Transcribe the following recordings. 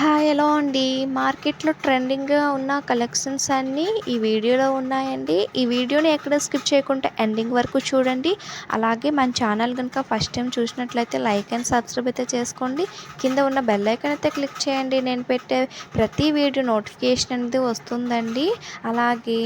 Hi ఎలా అండి. మార్కెట్లో ట్రెండింగ్గా ఉన్న కలెక్షన్స్ అన్నీ ఈ వీడియోలో ఉన్నాయండి. ఈ వీడియోని ఎక్కడ స్కిప్ చేయకుండా ఎండింగ్ వరకు చూడండి. అలాగే మన ఛానల్ కనుక ఫస్ట్ టైం చూసినట్లయితే లైక్ అండ్ సబ్స్క్రైబ్ అయితే చేసుకోండి. కింద ఉన్న బెల్ ఐకన్ అయితే క్లిక్ చేయండి. నేను పెట్టే ప్రతి వీడియో నోటిఫికేషన్ అనేది వస్తుందండి. అలాగే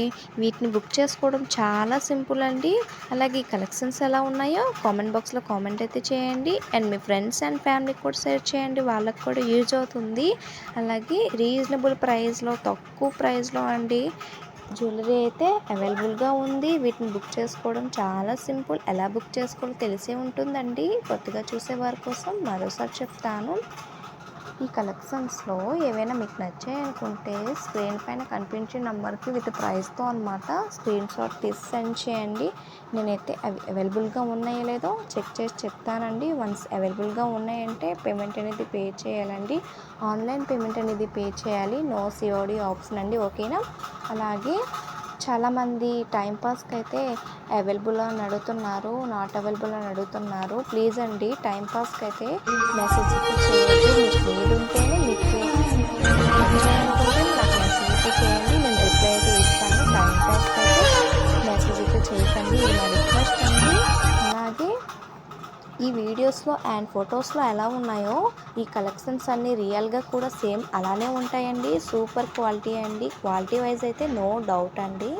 వీటిని బుక్ చేసుకోవడం చాలా సింపుల్ అండి. అలాగే ఈ కలెక్షన్స్ ఎలా ఉన్నాయో కామెంట్ బాక్స్లో కామెంట్ అయితే చేయండి. అండ్ మీ ఫ్రెండ్స్ అండ్ ఫ్యామిలీకి కూడా షేర్ చేయండి. వాళ్ళకి కూడా యూజ్ అవుతుంది. అలాగే రీజనబుల్ ప్రైస్లో తక్కువ ప్రైస్లో అండి. జ్యువెలరీ అయితే అవైలబుల్గా ఉంది. వీటిని బుక్ చేసుకోవడం చాలా సింపుల్. ఎలా బుక్ చేసుకోవాలో తెలిసే ఉంటుందండి. కొత్తగా చూసే వారి కోసం మరోసారి చెప్తాను. ఈ కలెక్షన్స్లో ఏవైనా మీకు నచ్చాయి అనుకుంటే స్క్రీన్ పైన కనిపించే నెంబర్కి విత్ ప్రైస్తో అనమాట స్క్రీన్ షాట్ తీసి సెండ్ చేయండి. నేనైతే అవి అవైలబుల్గా ఉన్నాయో లేదో చెక్ చేసి చెప్తానండి. వన్స్ అవైలబుల్గా ఉన్నాయంటే పేమెంట్ అనేది పే చేయాలండి. ఆన్లైన్ పేమెంట్ అనేది పే చేయాలి. నో సిఓడి ఆప్షన్ అండి ఓకేనా? అలాగే చాలామంది టైంపాస్కి అయితే అవైలబుల్ అని అడుగుతున్నారు నాట్ అవైలబుల్ అని అడుగుతున్నారు. ప్లీజ్ అండి టైంపాస్కి అయితే మెసేజ్ చేయండి. ఈ వీడియోస్లో అండ్ ఫొటోస్లో ఎలా ఉన్నాయో ఈ కలెక్షన్స్ అన్నీ రియల్గా కూడా సేమ్ అలానే ఉంటాయండి. సూపర్ క్వాలిటీ అండి. క్వాలిటీ వైజ్ అయితే నో డౌట్ అండి.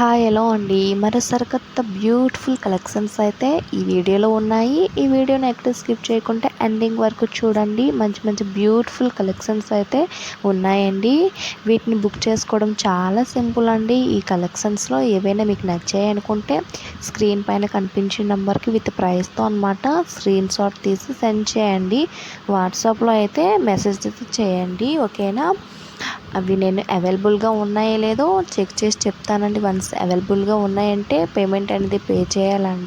హాయ్ ఎలా అండి. మరోసారి కొత్త బ్యూటిఫుల్ కలెక్షన్స్ అయితే ఈ వీడియోలో ఉన్నాయి. ఈ వీడియోని ఎక్కడ స్కిప్ చేయకుంటే ఎండింగ్ వరకు చూడండి. మంచి మంచి బ్యూటిఫుల్ కలెక్షన్స్ అయితే ఉన్నాయండి. వీటిని బుక్ చేసుకోవడం చాలా సింపుల్ అండి. ఈ కలెక్షన్స్లో ఏవైనా మీకు నచ్చాయి అనుకుంటే స్క్రీన్ పైన కనిపించే నెంబర్కి విత్ ప్రైస్తో అనమాట స్క్రీన్ షాట్ తీసి సెండ్ చేయండి. వాట్సాప్లో అయితే మెసేజ్ అయితే చేయండి. ఓకేనా? అవి నేను అవైలబుల్గా ఉన్నాయో లేదో చెక్ చేసి చెప్తానండి. వన్స్ అవైలబుల్గా ఉన్నాయంటే పేమెంట్ అనేది పే చేయాలండి.